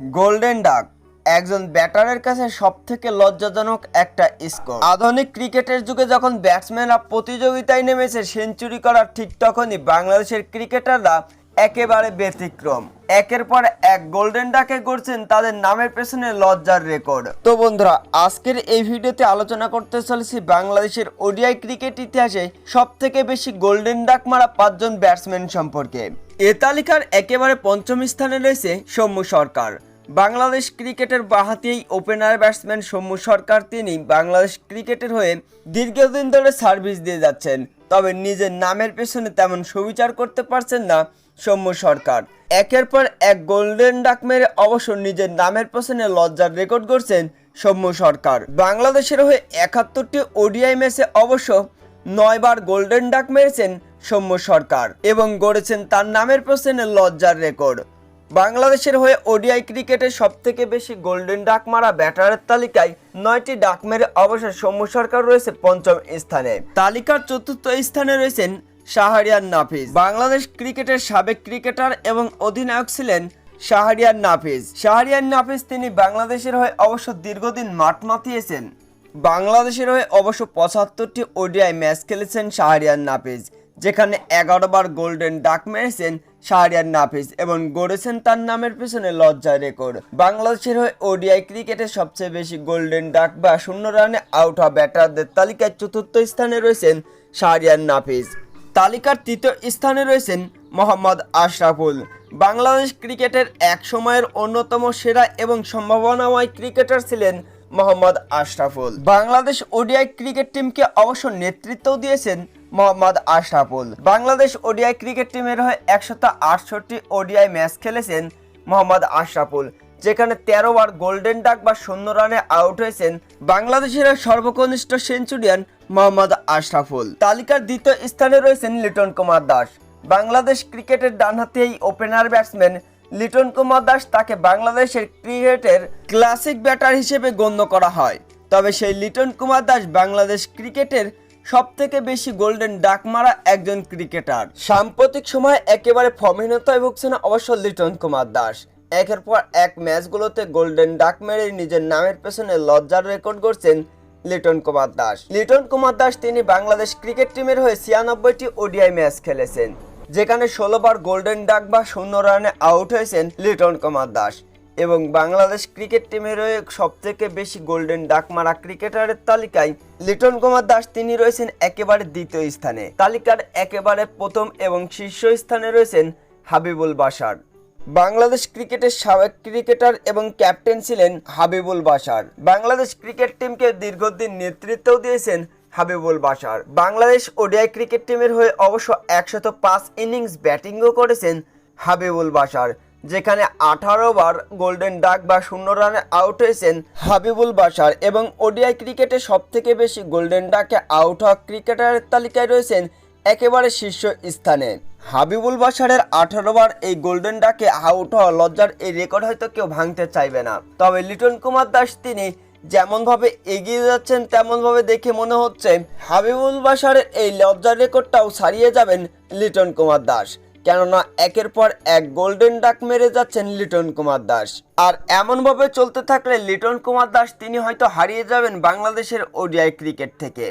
Golden duck একজন ব্যাটারের কাছে সবথেকে লজ্জাজনক একটা স্কোর আধুনিক ক্রিকেটের যুগে যখন ব্যাটসম্যানরা প্রতিযোগিতায় নেমেছে সেঞ্চুরি করার ঠিক তখনই বাংলাদেশের ক্রিকেটাররা একেবারে ব্যতিক্রম। একের পর এক গোল্ডেন ডাকে করছেন তাদের নামের পেছনে লজ্জার রেকর্ড। তো বন্ধুরা, আজকের এই ভিডিওতে আলোচনা করতে চলেছি বাংলাদেশের ওডিআই ক্রিকেট ইতিহাসে সব থেকে বেশি গোল্ডেন ডাক মারা পাঁচজন ব্যাটসম্যান সম্পর্কে। এ তালিকার একেবারে পঞ্চম স্থানে রয়েছে সৌম্য সরকার। বাংলাদেশ ক্রিকেটের বাহাতি ওপেনার ব্যাটসম্যান সৌম্য সরকার তিনি বাংলাদেশ ক্রিকেটের হয়ে দীর্ঘদিন ধরে সার্ভিস দিয়ে যাচ্ছেন। তবে নিজের নামের পেছনে তেমন সুবিচার করতে পারছেন না সৌম্য সরকার। একের পর এক গোল্ডেন ডাক মেরে অবশ্য নিজের নামের পেছনে লজ্জার রেকর্ড করছেন সৌম্য সরকার। বাংলাদেশের হয়ে একাত্তরটি ওডিআই ম্যাচে অবশ্য নয়বার গোল্ডেন ডাক মেরেছেন সৌম্য সরকার এবং গড়েছেন তার নামের পেছনে লজ্জার রেকর্ড। বাংলাদেশের হয়ে ওডিআই ক্রিকেটে সবথেকে বেশি গোল্ডেন ডাক মারা ব্যাটারের তালিকায় নয়টি ডাক মেরে অবশ্য সৌম্য সরকার রয়েছে পঞ্চম স্থানে। তালিকার চতুর্থ স্থানে রয়েছেন শাহরিয়ার নাফিজ বাংলাদেশ ক্রিকেটের সাবেক ক্রিকেটার এবং অধিনায়ক ছিলেন শাহরিয়ার নাফিজ শাহরিয়ার নাফিজ তিনি বাংলাদেশের হয়ে অবশ্য দীর্ঘদিন মাঠ মাতিয়েছেন। বাংলাদেশের হয়ে অবশ্য পঁচাত্তরটি ওডিআই ম্যাচ খেলেছেন শাহরিয়ার নাফিজ যেখানে এগারো বার গোল্ডেন ডাক মেরেছেন শাহরিয়ার নাফিজ এবং গড়েছেন তার নামের পেছনে লজ্জা রেকর্ড। বাংলাদেশের হয়ে ওডিআই ক্রিকেটে সবচেয়ে বেশি গোল্ডেন ডাক বা শূন্য রানে আউট হওয়া ব্যাটারদের তালিকায় চতুর্থ স্থানে রয়েছেন শাহরিয়ার নাফিজ তালিকার তৃতীয় স্থানে রয়েছেন মোহাম্মদ আশরাফুল। বাংলাদেশ ক্রিকেটের এক সময়ের অন্যতম সেরা এবং সম্ভাবনাময় ক্রিকেটার ছিলেন মোহাম্মদ আশরাফুল। বাংলাদেশ ওডিআই ক্রিকেট টিমকে অবশ্য নেতৃত্ব দিয়েছেন মোহাম্মদ আশরাফুল। বাংলাদেশ ওডিআই ক্রিকেট টিমের হয়ে একশত আটষট্টি ওডিআই ম্যাচ খেলেছেন মোহাম্মদ আশরাফুল, যেখানে তেরো বার গোল্ডেন ডাক বা শূন্য রানে আউট হয়েছেন বাংলাদেশের সর্বকনিষ্ঠ সেঞ্চুরিয়ান মোহাম্মদ আশরাফুল। তালিকার দ্বিতীয় স্থানে রয়েছেন লিটন কুমার দাস। বাংলাদেশ ক্রিকেটের ডানহাতি এই ওপেনার ব্যাটসম্যান লিটন কুমার দাস তাকে বাংলাদেশের ক্রিকেটের ক্লাসিক ব্যাটার হিসেবে গণ্য করা হয়। তবে সেই লিটন কুমার দাস বাংলাদেশ ক্রিকেটের সব থেকে বেশি গোল্ডেন ডাক মারা একজন ক্রিকেটার সাম্প্রতিক সময়ে একেবারে ফর্মহীনতায় ভুগছেন অবশ্য লিটন কুমার দাস। একের পর এক ম্যাচগুলোতে গোল্ডেন ডাক মেরে নিজের নামের পেছনে লজ্জার রেকর্ড করছেন লিটন কুমার দাস। লিটন কুমার দাস তিনি বাংলাদেশ ক্রিকেট টিমের হয়ে ছিয়ানব্বইটি ওডিআই ম্যাচ খেলেছেন, যেখানে ষোলোবার গোল্ডেন ডাক বা শূন্য রানে আউট হয়েছেন লিটন কুমার দাস। এবং বাংলাদেশ ক্রিকেট টিমের হয়ে সব থেকে বেশি গোল্ডেন ডাক মারা ক্রিকেটারের তালিকায় লিটন কুমার দাস, তিনি রয়েছেন একেবারে দ্বিতীয় স্থানে। তালিকার একেবারে প্রথম এবং শীর্ষ স্থানে রয়েছেন হাবিবুল বাসার বাংলাদেশ ক্রিকেটের সাবেক ক্রিকেটার এবং ক্যাপ্টেন ছিলেন হাবিবুল বাসার বাংলাদেশ ক্রিকেট টিমকে দীর্ঘদিন নেতৃত্ব দিয়েছেন হাবিবুল বাসার বাংলাদেশ ওডিআই ক্রিকেট টিমের হয়ে অবশ্য একশত পাঁচ ইনিংস ব্যাটিংও করেছেন হাবিবুল বাসার যেখানে আঠারো বার গোল্ডেন ডাক বা শূন্য রানে আউট হয়েছেন হাবিবুল বাসার এবং ওডিআই ক্রিকেটে সব থেকে বেশি গোল্ডেন ডাকে আউট হওয়া ক্রিকেটারের তালিকায় রয়েছেন একেবারে শীর্ষ স্থানে। হাবিবুল বাসারের আঠারো বার এই গোল্ডেন ডাকে আউট হওয়া লজ্জার এই রেকর্ড হয়তো কেউ ভাঙতে চাইবে না। তবে লিটন কুমার দাস তিনি যেমনভাবে এগিয়ে যাচ্ছেন, তেমনভাবে দেখে মনে হচ্ছে হাবিবুল বাসারের এই লজ্জার রেকর্ডটাও ছাড়িয়ে যাবেন লিটন কুমার দাস। কেননা একের পর এক গোল্ডেন ডাক মেরে যাচ্ছেন লিটন কুমার দাস। আর এমনভাবে চলতে থাকলে লিটন কুমার দাস তিনি হয়তো হারিয়ে যাবেন বাংলাদেশের ওডিআই ক্রিকেট থেকে।